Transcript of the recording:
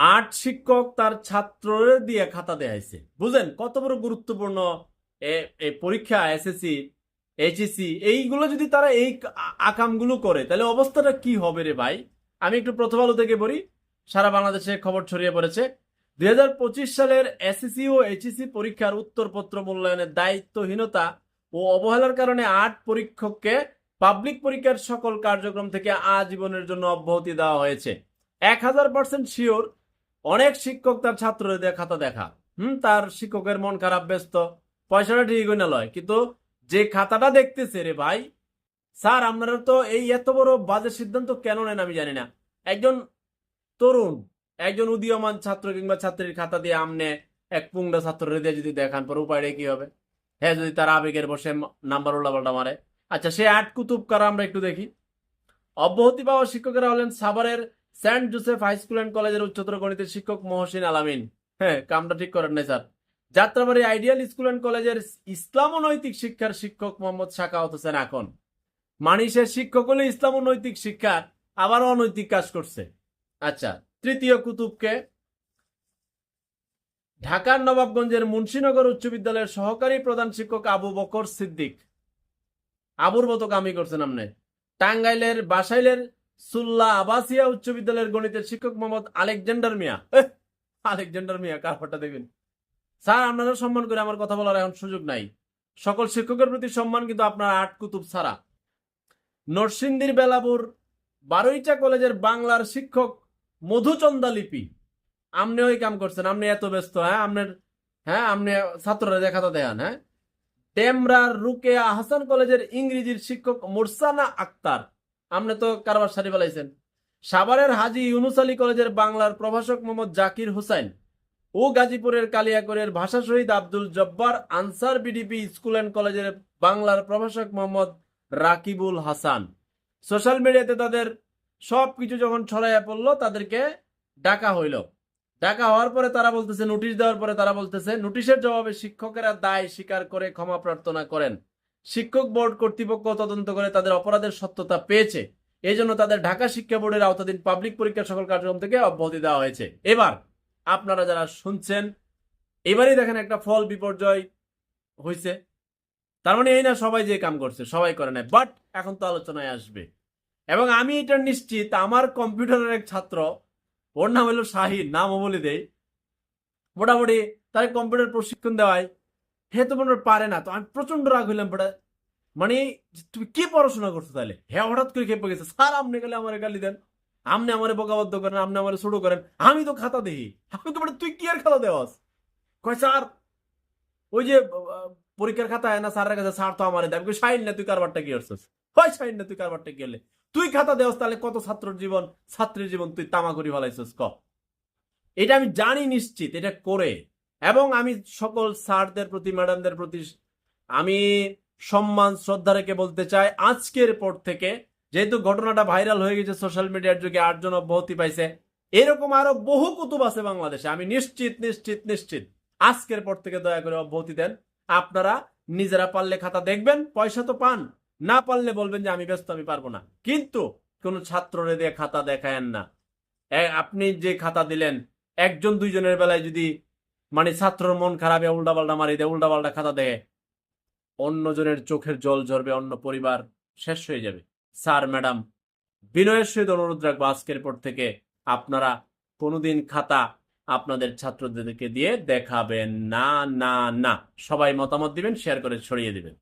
আট শিক্ষক তার ছাত্ররে দিয়ে খাতা দেয়াইছে। বুঝেন কত বড় গুরুত্বপূর্ণ পরীক্ষা এসএসসি এইচএসসি এইগুলো যদি তারা এই আকামগুলো করে, তাহলে অবস্থাটা কি হবে রে ভাই? আমি একটু প্রথম আলো থেকে বলি সারা বাংলাদেশে খবর ছড়িয়ে পড়েছে। দু হাজার পঁচিশ সালের এসএসসি ও এইচএসসি পরীক্ষার উত্তরপত্র মূল্যায়নের দায়িত্বহীনতা ও অবহেলার কারণে আট পরীক্ষককে পাবলিক পরীক্ষার সকল কার্যক্রম থেকে আজীবনের জন্য অব্যাহতি দেওয়া হয়েছে। এক হাজার পার্সেন্ট শিওর অনেক শিক্ষক তার ছাত্রদের খাতা দেখা। হুম, তার শিক্ষকের মন খারাপ, ব্যস্ত। পয়সাটা ঠিক না লয়। কিন্তু যে খাতাটা দেখতেছে রে ভাই, স্যার, আপনারা তো এই এত বড় বাজে সিদ্ধান্ত কেন নেন আমি জানি না। একজন তরুণ, একজন উদীয়মান ছাত্র কিংবা ছাত্রীর খাতা দিয়ে আমনে এক পুংডা ছাত্রের দিয়ে যদি দেখান, পর উপায়টা কি হবে? হ্যাঁ যদি তার আবেগের বসে নাম্বার উল্লাপাল্টা মারে। আচ্ছা সে আট কুতুব কারা, আমরা একটু দেখি। অব্যাহতি পাওয়া শিক্ষকেরা হলেন সাভারের saint Joseph high school and কলেজের উচ্চতর গণিতের শিক্ষক মহসিন আলামিন। হ্যাঁ কামটা ঠিক করেন নাই, sir. Jatrabari ideal school and কলেজের ইসলাম নৈতিক শিক্ষার শিক্ষক মোহাম্মদ শাকাওয়াত হোসেন এখন। মানুষের শিক্ষক হলে ইসলাম নৈতিক শিক্ষার আবার অনৈতিক কাজ করছে। আচ্ছা তৃতীয় কুতুবকে। ঢাকার নবাবগঞ্জের মুন্সীনগর উচ্চ বিদ্যালয়ের সহকারী প্রধান শিক্ষক আবু বকর সিদ্দিক। আবুর মতো কামি করছেন আপনি টাঙ্গাইলের, বাসাইলের সুল্লা আবাসিয়া উচ্চ বিদ্যালয়ের গণিতের শিক্ষক মোহাম্মদ আলেকজান্ডার মিয়া। আলেকজান্ডার মিয়া কারফাটা দেখবেন স্যার আপনারা সম্মান করে আমার কথা বলার এখন সুযোগ নাই। সকল শিক্ষকের প্রতি সম্মান কিন্তু আপনার আট কুতুব ছাড়া। নরসিংদীর বেলাপুর, বারুইচা কলেজের বাংলার শিক্ষক মধুচন্দা লিপি। আপনি ওই কাম করছেন আপনি এত ব্যস্ত হ্যাঁ? আপনার হ্যাঁ? আপনি ছাত্ররা দেখাতে দেন হ্যাঁ? টেমরার রুকেয়া হাসান কলেজের ইংরেজির শিক্ষক মুরসানা আক্তার। আপনি তো কারবার সারি ফেলাইছেন। সাভারের হাজি ইউনুস আলী কলেজের বাংলার প্রভাষক মোহাম্মদ জাকির হোসেন ও গাজীপুরের কালিয়াকরের ভাষা শহীদ Abdul Jabbar, Ansar VDP school and কলেজের বাংলার প্রভাষক মোহাম্মদ রাকিবুল হাসান। সোশ্যাল মিডিয়াতে তাদের সব কিছু যখন ছড়াইয়া পড়ল, তাদেরকে ডাকা হইল। ডাকা হওয়ার পরে তারা বলতেছে, নোটিশ দেওয়ার পরে তারা বলতেছে, নোটিশের জবাবে শিক্ষকেরা দায় স্বীকার করে ক্ষমা প্রার্থনা করেন। শিক্ষক বোর্ড কর্তৃপক্ষ তদন্ত করে তাদের অপরাধের সত্যতা পেয়েছে। এই জন্য তাদের ঢাকা শিক্ষা বোর্ডের আওতাধীন পাবলিক পরীক্ষার সকল কার্যক্রম থেকে অব্যাহতি দেওয়া হয়েছে। এবার আপনারা যারা শুনছেন, এবারই দেখেন একটা ফল বিপর্যয় হয়েছে তার মানে এই না সবাই যে কাম করছে, সবাই করে নাই। বাট এখন তো আলোচনায় আসবে। এবং আমি এটা নিশ্চিত, আমার কম্পিউটারের এক ছাত্র, ওর নাম হলো শাহিন নামও বলে দেই। মোটামুটি তার কম্পিউটার প্রশিক্ষণ দেওয়ায় হে তো মনে পারে না, তো আমি প্রচণ্ড রাগ হইলাম বেটা মানে তুমি কি পড়াশোনা করছ তাহলে? হ্যাঁ হঠাৎ করে খেপে গেছে, স্যার, আপনি গেলে আমার গালি দেন। আপনি আমার বোকাবদ্ধ করেন, আপনি আমার শুরু করেন। আমি তো খাতা দেখি। আমি তো বলে, তুই কি আর খাতা দেওয়াস? কয়, স্যার, ওই যে পরীক্ষার খাতা খাতায় না স্যারের কাছে, স্যার তো আমার দেয়। সাইন না, তুই কারবারটা কি করছিস? হয় সাইন না, তুই কারবারটা কি তুই খাতা দেওয়াস তাহলে কত ছাত্রর জীবন? ছাত্রীর জীবন তুই তামা করি ফেলাইছিস, ক? এটা আমি জানি নিশ্চিত, এটা করে। এবং আমি সকল স্যারদের প্রতি, ম্যাডামদের প্রতি আমি সম্মান, শ্রদ্ধা রেখে বলতে চাই, আজকের পর থেকে যেহেতু ঘটনাটা ভাইরাল হয়ে গেছে সোশ্যাল মিডিয়ার যুগে, আটজন অব্যাহতি পাইছে, এরকম আরও বহু কুতুব আছে বাংলাদেশে, আমি নিশ্চিত নিশ্চিত নিশ্চিত। আজকের পর থেকে দয়া করে অব্যাহতি দেন। আপনারা নিজেরা পারলে খাতা দেখবেন, পয়সা তো পান। না পারলে বলবেন যে আমি ব্যস্ত, আমি পারব না। কিন্তু কোন ছাত্ররে দিয়ে খাতা দেখায়েন না। আপনি যে খাতা দিলেন, একজন দুইজনের বেলায় যদি মানে ছাত্রর মন খারাপে উল্টা পাল্টা মারি দেয় উল্টা পাল্টা খাতা দেয় অন্যজনের চোখের জল ঝরবে, অন্য পরিবার শেষ হয়ে যাবে। স্যার, ম্যাডাম, বিনয়ের সহিত অনুরোধ রাখব আজকের পর থেকে আপনারা কোনোদিন খাতা আপনাদের ছাত্রদেরকে দিয়ে দেখাবেন। না না না। সবাই মতামত দিবেন শেয়ার করে ছড়িয়ে দিবেন।